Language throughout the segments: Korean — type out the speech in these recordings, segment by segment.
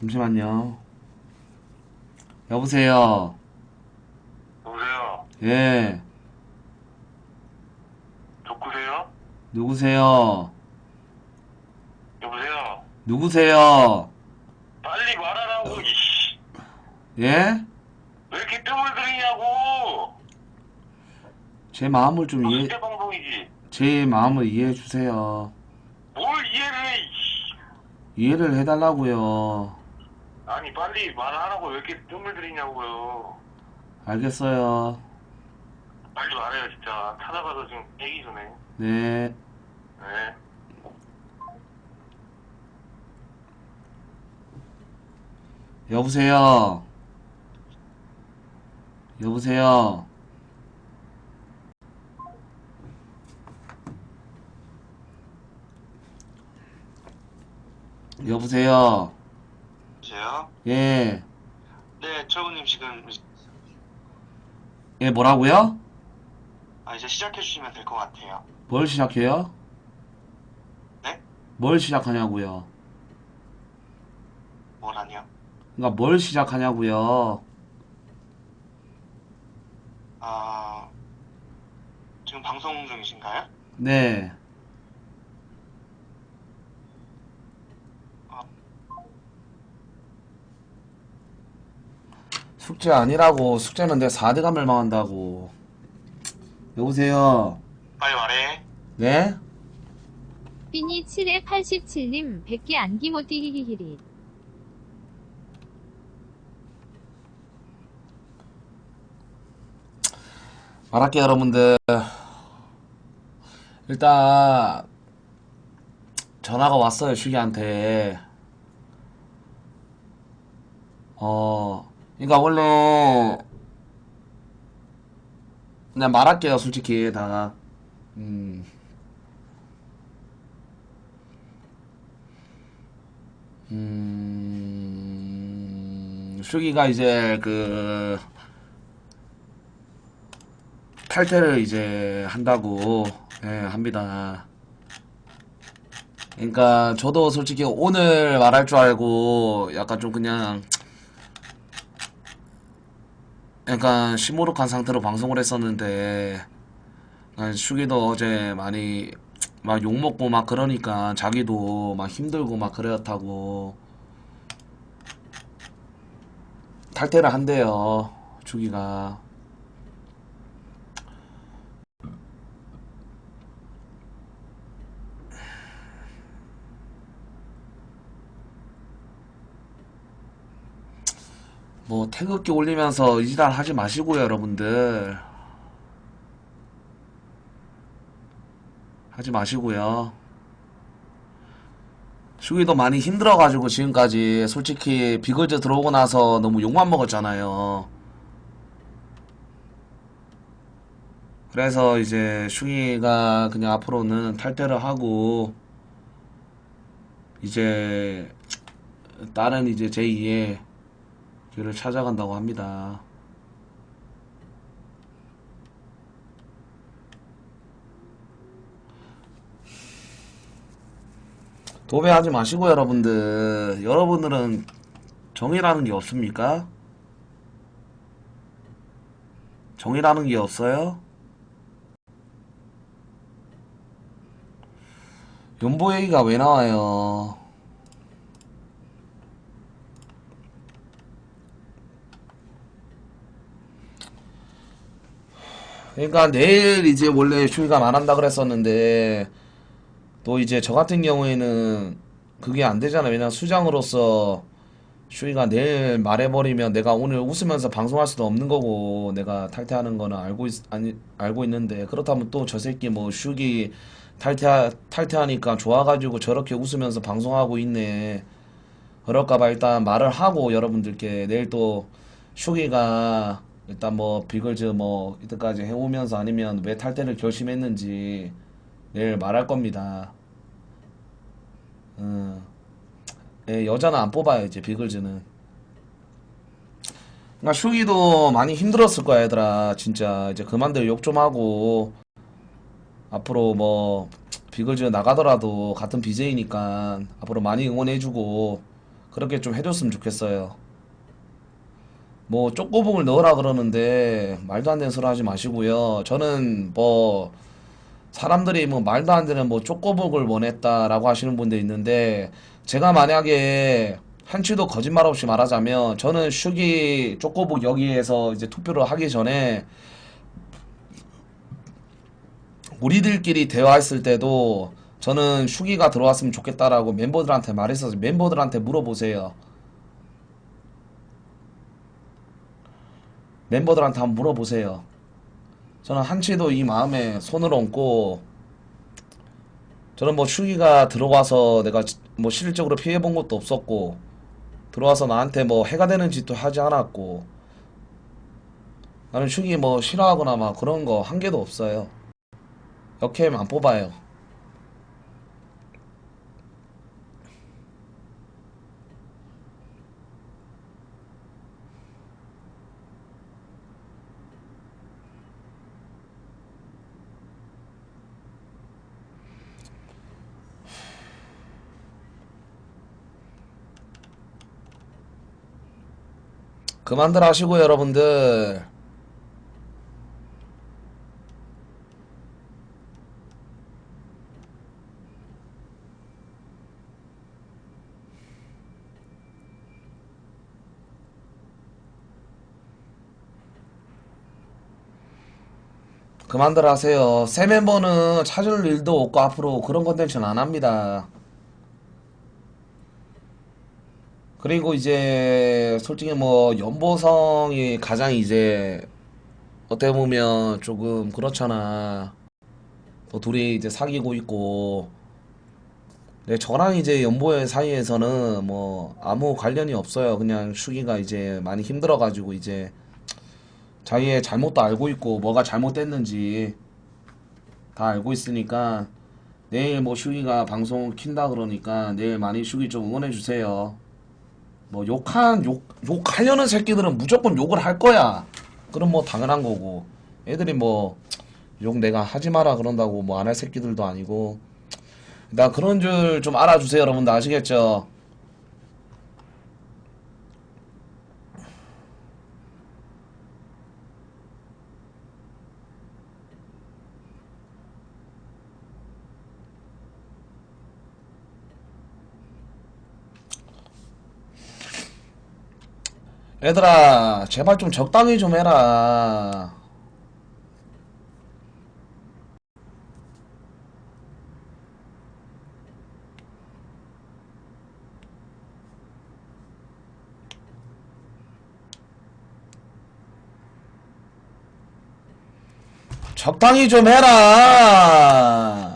잠시만요. 여보세요. 여보세요? 예. 누구세요? 누구세요? 여보세요? 누구세요? 빨리 말하라고, 이씨. 예? 왜 이렇게 뜸을 들이냐고! 제 마음을 좀 이해, 진짜 방송이지. 제 마음을 이해해 주세요. 뭘 이해를 해, 이씨. 이해를 해달라고요. 아니, 빨리 말하라고 왜 이렇게 뜸을 들이냐고요. 알겠어요. 빨리 말해요, 진짜. 찾아가서 지금 깨기 전에. 네. 네. 여보세요. 여보세요. 여보세요. 여보세요? 예. 네, 철구님 지금 예, 뭐라고요? 아, 이제 시작해 주시면 될 것 같아요. 뭘 시작해요? 네? 뭘 시작하냐고요? 뭐라뇨? 그러니까 뭘 시작하냐고요? 아, 지금 방송 중이신가요? 네. 숙제 아니라고 숙제는 내 4대가 멸망한다고. 여보세요? 빨리 말해. 네? 삐니 7에 87님 100개 안기고 띠기기기리 말할게요 여러분들. 일단 전화가 왔어요 슈기한테. 어 그러니까 원래 그냥 말할게요 솔직히 다 음. 음, 슈기가 이제 그 탈퇴를 이제 한다고 예, 합니다. 그러니까 저도 솔직히 오늘 말할 줄 알고 약간 좀 그냥 약간 시무룩한 상태로 방송을 했었는데 아, 슈기도 어제 많이 막 욕먹고 막 그러니까 자기도 막 힘들고 막 그랬다고. 탈퇴를 한대요 슈기가 뭐 태극기 올리면서 이지랄 하지 마시고요 여러분들. 하지 마시고요. 슈기도 많이 힘들어가지고 지금까지 솔직히 비글즈 들어오고 나서 너무 욕만 먹었잖아요. 그래서 이제 슈기가 그냥 앞으로는 탈퇴를 하고 이제 다른 이제 제2의 길을 찾아간다고 합니다. 도배하지 마시고 여러분들 여러분들은 정이라는 게 없습니까? 정이라는 게 없어요? 연보 얘기가 왜 나와요? 그러니까 내일 이제 원래 휴가 안 한다 그랬었는데 또 이제 저 같은 경우에는 그게 안 되잖아. 왜냐면 수장으로서 슈이가 내일 말해버리면 내가 오늘 웃으면서 방송할 수도 없는 거고 내가 탈퇴하는 거는 알고 있, 아니, 알고 있는데 그렇다면 또 저 새끼 뭐 슈기 탈퇴 탈퇴하니까 좋아가지고 저렇게 웃으면서 방송하고 있네. 그럴까봐 일단 말을 하고 여러분들께 내일 또 슈기가 일단 뭐 비글즈 뭐 이때까지 해오면서 아니면 왜 탈퇴를 결심했는지 내일 말할 겁니다. 음. 예, 여자는 안 뽑아요 이제 비글즈는. 그러니까 슈기도 많이 힘들었을 거야 얘들아 진짜 이제 그만들 욕 좀 하고 앞으로 뭐 비글즈 나가더라도 같은 BJ니까 앞으로 많이 응원해주고 그렇게 좀 해줬으면 좋겠어요. 뭐 쪼꼬북을 넣으라 그러는데 말도 안 되는 소리 하지 마시고요. 저는 뭐 사람들이 뭐 말도 안 되는 뭐 쪼꼬북을 원했다라고 하시는 분들 있는데 제가 만약에 한치도 거짓말 없이 말하자면 저는 슈기 쪼꼬북 여기에서 이제 투표를 하기 전에 우리들끼리 대화했을 때도 저는 슈기가 들어왔으면 좋겠다라고 멤버들한테 말했어서 멤버들한테 물어보세요. 멤버들한테 한번 물어보세요. 저는 한치도 이 마음에 손을 얹고 저는 뭐 슈기가 들어와서 내가 뭐 실질적으로 피해 본 것도 없었고 들어와서 나한테 뭐 해가 되는 짓도 하지 않았고 나는 슈기 뭐 싫어하거나 막 그런 거 한 개도 없어요. 역캠 안 뽑아요. 그만들 하시고요, 여러분들. 그만들 하세요. 새 멤버는 찾을 일도 없고 앞으로 그런 컨텐츠는 안 합니다. 그리고 이제 솔직히 뭐 연보성이 가장 이제 어떻게 보면 조금 그렇잖아. 또 둘이 이제 사귀고 있고. 네, 저랑 이제 연보의 사이에서는 뭐 아무 관련이 없어요. 그냥 슈기가 이제 많이 힘들어가지고 이제 자기의 잘못도 알고 있고 뭐가 잘못됐는지 다 알고 있으니까 내일 뭐 슈기가 방송 킨다 그러니까 내일 많이 슈기 좀 응원해 주세요. 뭐 욕한 욕 욕하려는 새끼들은 무조건 욕을 할 거야. 그럼 뭐 당연한 거고 애들이 뭐 욕 내가 하지 마라 그런다고 뭐 안 할 새끼들도 아니고 나 그런 줄 좀 알아주세요 여러분들 아시겠죠? 얘들아 제발 좀 적당히 좀 해라. 적당히 좀 해라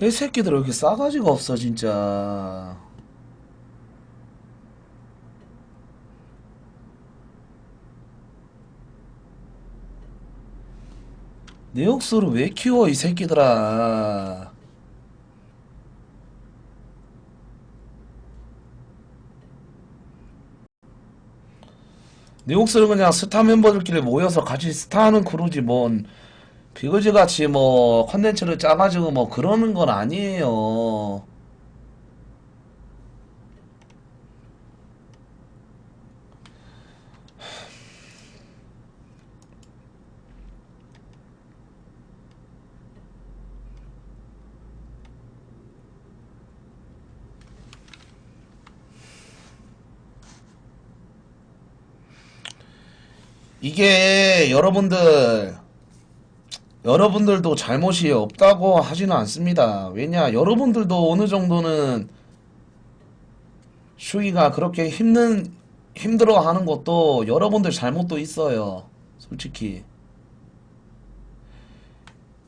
이 새끼들 왜 이렇게 싸가지가 없어 진짜. 내 욕설을 왜 키워 이 새끼들아. 내 욕설은 그냥 스타 멤버들끼리 모여서 같이 스타하는 크루지 뭔 비거지 같이 뭐 컨텐츠를 짜가지고 뭐 그러는 건 아니에요. 이게 여러분들 여러분들도 잘못이 없다고 하지는 않습니다. 왜냐, 여러분들도 어느 정도는 슈기가 그렇게 힘든, 힘들어 하는 것도 여러분들 잘못도 있어요. 솔직히.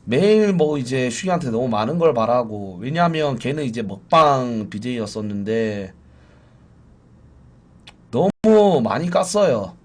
매일 뭐 이제 슈기한테 너무 많은 걸 바라고. 왜냐면 걔는 이제 먹방 BJ였었는데 너무 많이 깠어요.